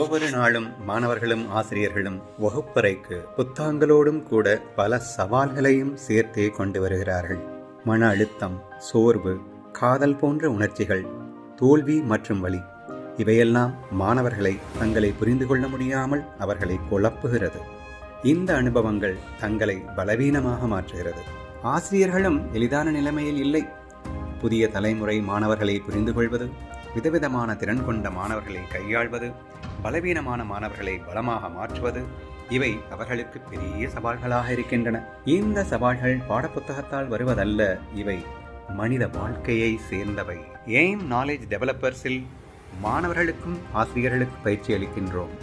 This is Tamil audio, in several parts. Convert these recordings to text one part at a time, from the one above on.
ஒவ்வொரு நாளும் மாணவர்களும் ஆசிரியர்களும் வகுப்பறைக்கு புத்தாங்களோடும் கூட பல சவால்களையும் சேர்த்தே கொண்டு வருகிறார்கள். மன அழுத்தம் சோர்வு காதல் போன்ற உணர்ச்சிகள் தோல்வி மற்றும் வலி இவையெல்லாம் மாணவர்களை தங்களை புரிந்து கொள்ள முடியாமல் அவர்களை குழப்புகிறது. இந்த அனுபவங்கள் தங்களை பலவீனமாக மாற்றுகிறது. ஆசிரியர்களும் எளிதான நிலைமையில் இல்லை. புதிய தலைமுறை மாணவர்களை புரிந்து கொள்வது விதவிதமான திறன் கொண்ட மாணவர்களை கையாள்வது பலவீனமான மாணவர்களை பலமாக மாற்றுவது இவை அவர்களுக்கு பெரிய சவால்களாக இருக்கின்றன. இந்த சவால்கள் பாடப்புத்தகத்தால் வருவதல்ல இவை மனித வாழ்க்கையை சேர்ந்தவை. எய்ம் நாலேஜ் டெவலப்பர்ஸில் மாணவர்களுக்கும் ஆசிரியர்களுக்கும் பயிற்சி அளிக்கின்றோம்?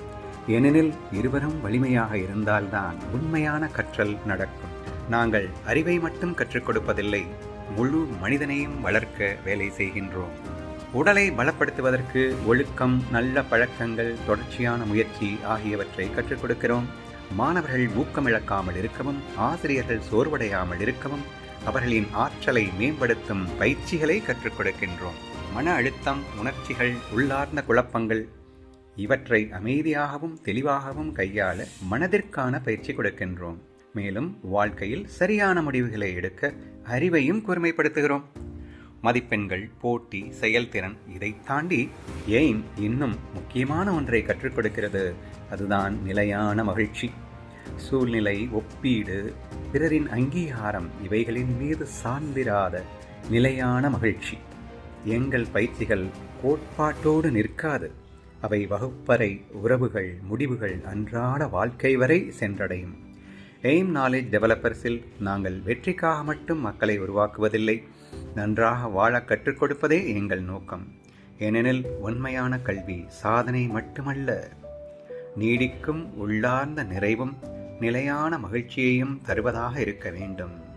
ஏனெனில் இருவரும் வலிமையாக இருந்தால்தான் உண்மையான கற்றல் நடக்கும். நாங்கள் அறிவை மட்டும் கற்றுக் கொடுப்பதில்லை முழு மனிதனையும் வளர்க்க வேலை செய்கின்றோம். உடலை பலப்படுத்துவதற்கு ஒழுக்கம் நல்ல பழக்கங்கள் தொடர்ச்சியான முயற்சி ஆகியவற்றை கற்றுக் கொடுக்கிறோம். மாணவர்கள் ஊக்கமிழக்காமல் இருக்கவும் ஆசிரியர்கள் சோர்வடையாமல் இருக்கவும் அவர்களின் ஆற்றலை மேம்படுத்தும் பயிற்சிகளை கற்றுக் கொடுக்கின்றோம். மன அழுத்தம் உணர்ச்சிகள் உள்ளார்ந்த குழப்பங்கள் இவற்றை அமைதியாகவும் தெளிவாகவும் கையாள மனதிற்கான பயிற்சி கொடுக்கின்றோம். மேலும் வாழ்க்கையில் சரியான முடிவுகளை எடுக்க அறிவையும் கூர்மைப்படுத்துகிறோம். மதிப்பெண்கள் போட்டி செயல்திறன் இதை தாண்டி எய்ம் இன்னும் முக்கியமான ஒன்றை கற்றுக் கொடுக்கிறது? அதுதான் நிலையான மகிழ்ச்சி. சூழ்நிலை ஒப்பீடு பிறரின் அங்கீகாரம் இவைகளின் மீது சார்ந்திராத நிலையான மகிழ்ச்சி. எங்கள் பயிற்சிகள் கோட்பாட்டோடு நிற்காது. அவை வகுப்பறை உறவுகள் முடிவுகள் அன்றாட வாழ்க்கை வரை சென்றடையும். எய்ம் நாலேஜ் டெவலப்பர்ஸில் நாங்கள் வெற்றிக்காக மட்டும் மக்களை உருவாக்குவதில்லை. நன்றாக வாழ கற்றுக் கொடுப்பதே எங்கள் நோக்கம். ஏனெனில் உண்மையான கல்வி சாதனை மட்டுமல்ல. நீடிக்கும் உள்ளார்ந்த நிறைவும் நிலையான மகிழ்ச்சியையும் தருவதாக இருக்க வேண்டும்.